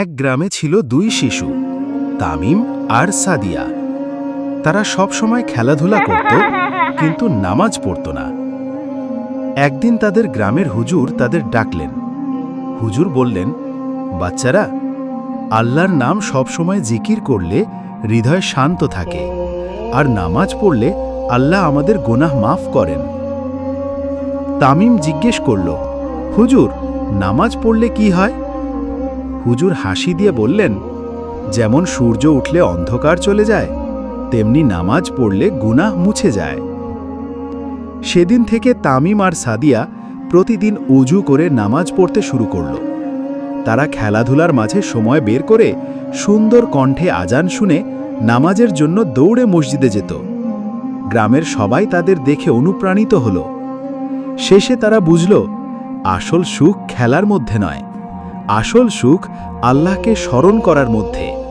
এক গ্রামে ছিল দুই শিশু, তামিম আর সাদিয়া। তারা সব সময় খেলাধুলা করত, কিন্তু নামাজ পড়ত না। একদিন তাদের গ্রামের হুজুর তাদের ডাকলেন। হুজুর বললেন, বাচ্চারা, আল্লাহর নাম সবসময় জিকির করলে হৃদয় শান্ত থাকে, আর নামাজ পড়লে আল্লাহ আমাদের গোনাহ মাফ করেন। তামিম জিজ্ঞেস করল, হুজুর, নামাজ পড়লে কি হয়? হুজুর হাসি দিয়ে বললেন, যেমন সূর্য উঠলে অন্ধকার চলে যায়, তেমনি নামাজ পড়লে গুনাহ মুছে যায়। সেদিন থেকে তামিম আর সাদিয়া প্রতিদিন উজু করে নামাজ পড়তে শুরু করল। তারা খেলাধুলার মাঝে সময় বের করে সুন্দর কণ্ঠে আজান শুনে নামাজের জন্য দৌড়ে মসজিদে যেত। গ্রামের সবাই তাদের দেখে অনুপ্রাণিত হল। শেষে তারা বুঝল, আসল সুখ খেলার মধ্যে নয়। আসল সুখ আল্লাহকে স্মরণ করার মধ্যে।